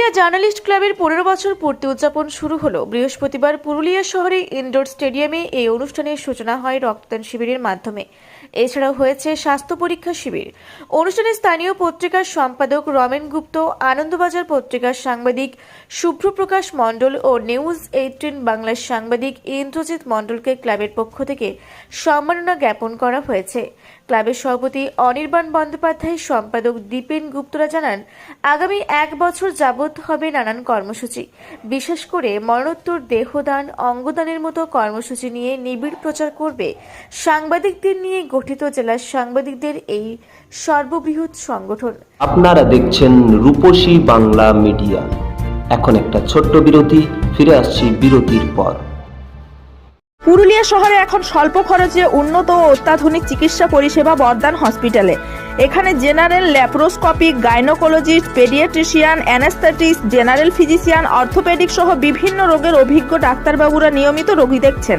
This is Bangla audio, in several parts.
পুরুলিয়া জার্নালিস্ট ক্লাবের পনেরো বছর পূর্তি উদযাপন শুরু হলো। বৃহস্পতিবার পুরুলিয়া শহরে ইনডোর স্টেডিয়ামে এই অনুষ্ঠানের সূচনা হয় রক্তদান শিবিরের মাধ্যমে। এছাড়াও হয়েছে স্বাস্থ্য পরীক্ষা শিবির। অনুষ্ঠানে স্থানীয় পত্রিকার সম্পাদক রমেন গুপ্ত, আনন্দবাজার পত্রিকার সাংবাদিক শুভ্রপ্রকাশ মণ্ডল ও নিউজ এইটিন বাংলার সাংবাদিক ইন্দ্রজিৎ মণ্ডলকে ক্লাবের পক্ষ থেকে সম্মাননা জ্ঞাপন করা হয়েছে। ক্লাবের সভাপতি অনির্বাণ বন্দ্যোপাধ্যায়, সম্পাদক দীপেন গুপ্তরা জানান, আগামী এক বছর যাবৎ হবে নানান কর্মসূচি। বিশেষ করে মরণোত্তর দেহদান, অঙ্গদানের মতো কর্মসূচি নিয়ে নিবিড় প্রচার করবে সাংবাদিকদের নিয়ে গঠিত জেলার সাংবাদিকদের এই সর্ববৃহৎ সংগঠন। আপনারা দেখছেন রূপসী বাংলা মিডিয়া। এখন একটা ছোট্ট বিরতি ফিরে আসছি বিরতির পর। পুরুলিয়া শহরে এখন স্বল্প খরচে উন্নত ও অত্যাধুনিক চিকিৎসা পরিষেবা বর্ধমান হসপিটালে। এখানে general laparoscopic gynaecologist paediatrician anaesthetist general physician orthopaedic সহ বিভিন্ন রোগের অভিজ্ঞ ডাক্তারবাবুরা নিয়মিত রোগী দেখছেন।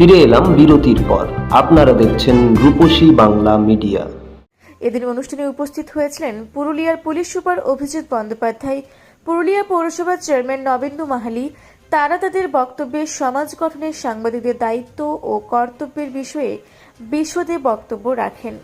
ফিরে এলাম বিরতির পর। আপনারা দেখছেন রূপসী বাংলা মিডিয়া। এদিন অনুষ্ঠানে উপস্থিত হয়েছিলেন পুরুলিয়ার পুলিশ সুপার অভিজিৎ বন্দ্যোপাধ্যায় পুরুলিয়া পৌরসভার চেয়ারম্যান নবেন্দু মাহালি তারা তাদের বক্তব্যে সমাজ গঠনের সাংবাদিকদের দায়িত্ব ও কর্তব্যের বিষয়ে বিশদে বক্তব্য রাখেন।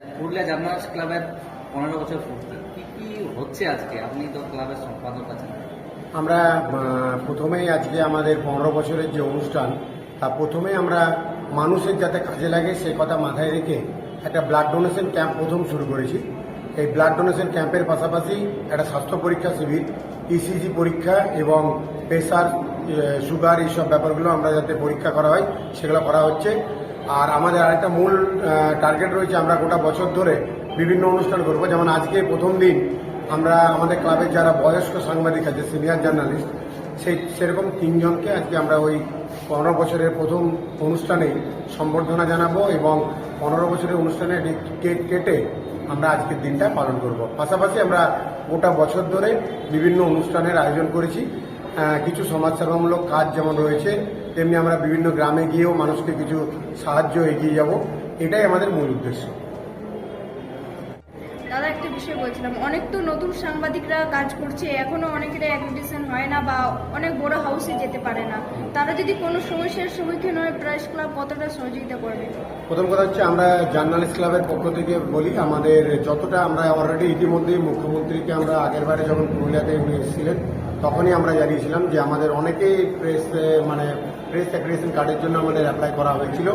পুরুলিয়া জার্নালিস্ট ক্লাবের পনেরো বছর পূর্তি। কি কি হচ্ছে আজকে? আপনি তো ক্লাবের সম্পাদক আছেন। আমরা প্রথমেই আজকে আমাদের পনেরো বছরের যে অনুষ্ঠান, তা প্রথমে আমরা মানুষের যাতে কাজে লাগে সেই কথা মাথায় রেখে একটা ব্লাড ডোনেশন ক্যাম্প প্রথম শুরু করেছি। এই ব্লাড ডোনেশন ক্যাম্পের পাশাপাশি একটা স্বাস্থ্য পরীক্ষা শিবির ইসিজি পরীক্ষা এবং প্রেশার সুগার এইসব ব্যাপারগুলো আমরা যাতে পরীক্ষা করা হয়, সেগুলো করা হচ্ছে। আর আমাদের আরেকটা মূল টার্গেট রয়েছে, আমরা গোটা বছর ধরে বিভিন্ন অনুষ্ঠান করব। যেমন আজকে প্রথম দিন আমরা আমাদের ক্লাবের যারা বয়স্ক সাংবাদিক আছে সিনিয়র জার্নালিস্ট সেই সেরকম তিনজনকে আজকে আমরা ওই পনেরো বছরের প্রথম অনুষ্ঠানে সম্বর্ধনা জানাব এবং পনেরো বছরের অনুষ্ঠানে কেক কেটে আমরা আজকের দিনটা পালন করব। পাশাপাশি আমরা গোটা বছর ধরে বিভিন্ন অনুষ্ঠানের আয়োজন করেছি। কিছু সমাজসেবামূলক কাজ যেমন রয়েছে, তেমনি আমরা বিভিন্ন গ্রামে গিয়েও মানুষকে কিছু সাহায্য এগিয়ে যাব। এটাই আমাদের মূল উদ্দেশ্য। দাদা একটা বিষয় বলছিলাম। অনেক তো নতুন সাংবাদিকরা কাজ করছে, এখনও অনেকের অ্যাক্রিডিশন হয় না বা অনেক বড় হাউসে যেতে পারে না। তারা যদি কোনো সমস্যার সম্মুখীন হয় প্রেস ক্লাব কতটা সহযোগিতা করবে? প্রথম কথা হচ্ছে আমরা জার্নালিস্ট ক্লাবের পক্ষ থেকে বলি, আমাদের যতটা আমরা অলরেডি ইতিমধ্যেই মুখ্যমন্ত্রীকে আমরা আগের বারে যখন পুরুলিয়াতে উনি এসেছিলেন, তখনই আমরা জানিয়েছিলাম যে আমাদের অনেকেই প্রেস মানে প্রেস অ্যাক্রিডিশন কার্ডের জন্য আমাদের অ্যাপ্লাই করা হয়েছিল।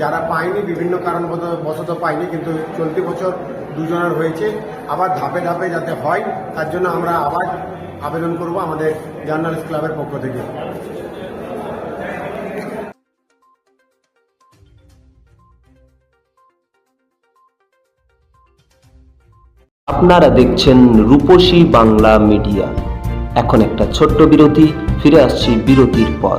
যারা পায়নি, বিভিন্ন কারণ বশত পায়নি, কিন্তু চলতি বছর দুজনের হয়েছে। আবার ধাপে ধাপে যাতে হয়, তার জন্য আমরা আবার আবেদন করব আমাদের জার্নালিস্ট ক্লাবের পক্ষ থেকে। আপনারা দেখছেন রূপসী বাংলা মিডিয়া। এখন একটা ছোট্ট বিরতি, ফিরে আসছি বিরতির পর।